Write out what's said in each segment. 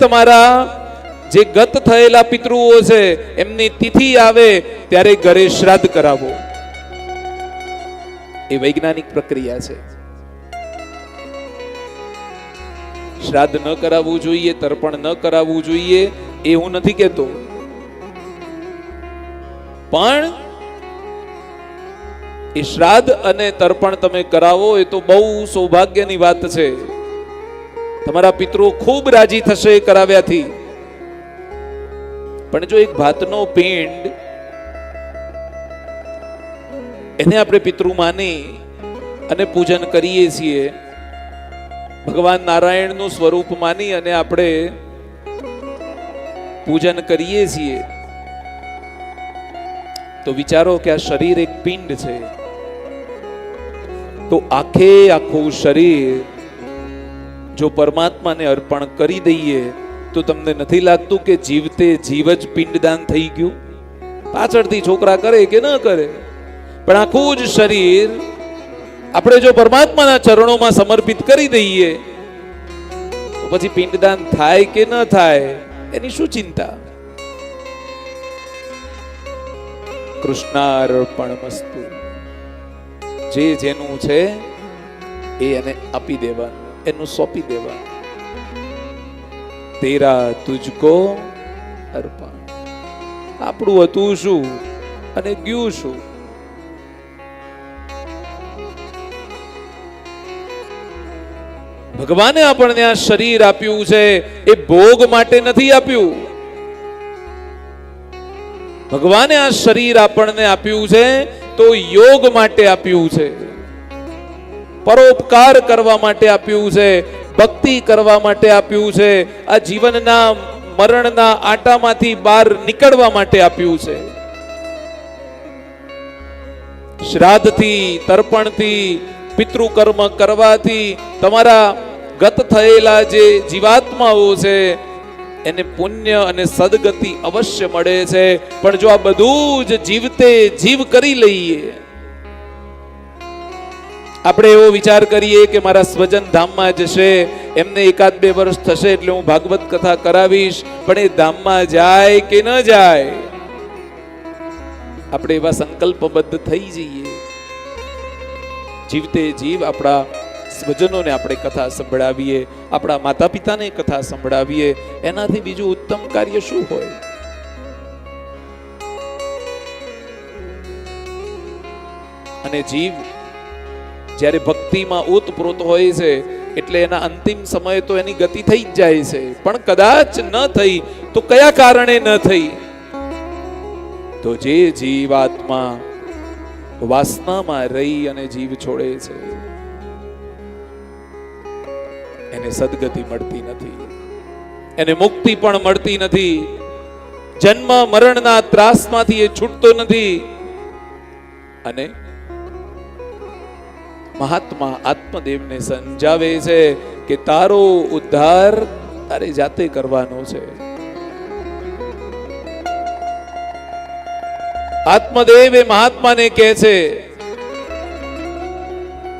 તમારા જે ગત થયેલા પિતૃઓ છે, એમની તિથિ આવે ત્યારે ઘરે શ્રાદ્ધ કરાવો. એ વૈજ્ઞાનિક પ્રક્રિયા છે. શ્રાદ્ધ ન કરાવવું જોઈએ, તર્પણ ન કરાવવું જોઈએ, એ હું નથી કહેતો. પણ એ શ્રાદ્ધ અને તર્પણ તમે કરાવો, એ તો બહુ સૌભાગ્યની વાત છે. તમારા પિતૃ ખૂબ રાજી થશે કરાવ્યાથી. પણ જો એક ભાતનો પિંડ એને આપણે પિતૃ માની અને પૂજન કરીએ છીએ, ભગવાન નારાયણનું સ્વરૂપ માની અને આપણે પૂજન કરીએ છીએ, તો વિચારો કે આ શરીર એક પિંડ છે. તો આખે આખું શરીર જો પરમાત્માને અર્પણ કરી દઈએ, તો તમને નથી લાગતું કે જીવતે જીવ જ પિંડદાન થઈ ગયું? પાછળથી છોકરા કરે કે ન કરે? પણ આખું જ શરીર આપણે જો પરમાત્માના ચરણોમાં સમર્પિત કરી દઈએ, તો પછી પિંડદાન થાય કે ન થાય, એની શું ચિંતા? કૃષ્ણાર્પણ મસ્તુ જે જેનું છે, એ એને આપી દેવાનું. એનું સોંપી દેવા. તેરા તુજકો અર્પણ. આપણું હતું શું અને ગયું શું? ભગવાને આપણને આ શરીર આપ્યું છે, એ ભોગ માટે નથી આપ્યું. ભગવાને આ શરીર આપણને આપ્યું છે, તો યોગ માટે આપ્યું છે. પરોપકાર કરવા માટે આપ્યું છે, ભક્તિ કરવા માટે આપ્યું છે, આ જીવનના મરણના આટામાંથી બહાર નીકળવા માટે આપ્યું છે. શ્રાદ્ધથી, તર્પણથી, પિતૃકર્મ કરવાથી તમારા ગત થયેલા જે જીવાત્માઓ છે, એને પુણ્ય અને સદગતિ અવશ્ય મળે છે. પણ જો આ બધું જ જીવતે જીવ કરી લઈએ આપણે એવો વિચાર કરીએ કે મારા સ્વજન ધામમાં જશે, એમને એકાદ બે વર્ષ થશે એટલે હું ભાગવત કથા કરાવીશ, પણ એ ધામમાં જાય કે ન જાય? આપણે એવા સંકલ્પબદ્ધ થઈ જઈએ. જીવતે જીવ આપણા સ્વજનોને આપણે કથા સંભળાવીએ, આપણા માતા પિતાને કથા સંભળાવીએ. એનાથી બીજું ઉત્તમ કાર્ય શું હોય? અને જીવ જ્યારે ભક્તિમાં ઓતપ્રોત હોય છે, એટલે એના અંતિમ સમયે તો એની ગતિ થઈ જાય છે. પણ કદાચ ન થઈ, તો કયા કારણે ન થઈ? તો જે જીવાત્મા વાસનામાં રહી અને જીવ છોડે છે, એને સદગતિ મળતી નથી. એને મુક્તિ પણ મળતી નથી. જન્મ મરણના ત્રાસમાંથી એ છૂટતો નથી. અને મહાત્મા આત્મદેવને સમજાવે છે કે તારો ઉદ્ધાર તારે જાતે કરવાનો છે. આત્મદેવ એ મહાત્માને કહે છે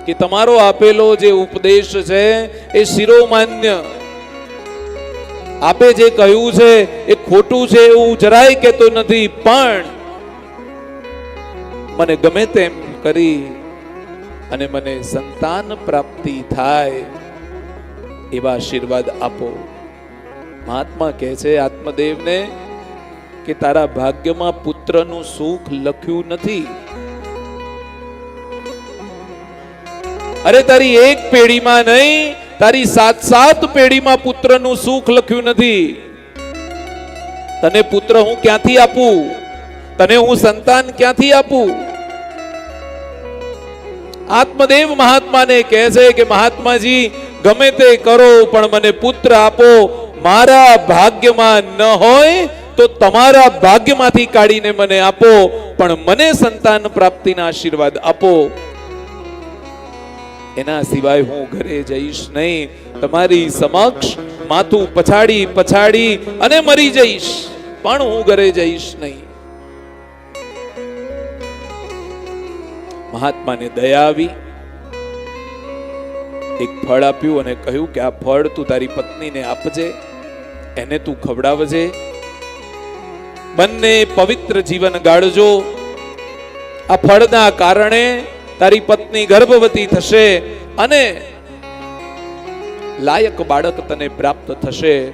કે તમારો આપેલો જે ઉપદેશ છે એ શિરોમાન્ય. આપે જે કહ્યું છે એ ખોટું છે એવું જરાય કહેતો નથી, પણ મને ગમે તેમ કરી અને મને સંતાન પ્રાપ્તિ થાય, એવા આશીર્વાદ આપો. મહાત્મા કહે છે, આત્મદેવને કે તારા ભાગ્યમાં પુત્રનું સુખ લખ્યું નથી. અરે, તારી એક પેઢીમાં નહીં, તારી સાત સાત પેઢીમાં પુત્રનું સુખ લખ્યું નથી. તને પુત્ર હું ક્યાંથી આપું? તને હું સંતાન ક્યાંથી આપું? આત્મદેવ મહાત્માને કહે છે કે મહાત્માજી, ગમે તે કરો, પણ મને પુત્ર આપો. મારા ભાગ્યમાં ન હોય તો તમારા ભાગ્યમાંથી કાઢીને મને આપો, પણ મને સંતાન પ્રાપ્તિના આશીર્વાદ આપો. એના સિવાય હું ઘરે જઈશ નહીં. તમારી સમક્ષ માથું પછાડી પછાડી અને મરી જઈશ. પણ હું ઘરે જઈશ નહીં. મહાત્માને દયા આવી, એક ફળ આપ્યું અને કહ્યું કે આ ફળ તું તારી પત્નીને આપજે, એને તું ખવડાવજે. બંને પવિત્ર જીવન ગાળજો. આ ફળના કારણે તારી પત્ની ગર્ભવતી થશે અને લાયક બાળક તને પ્રાપ્ત થશે.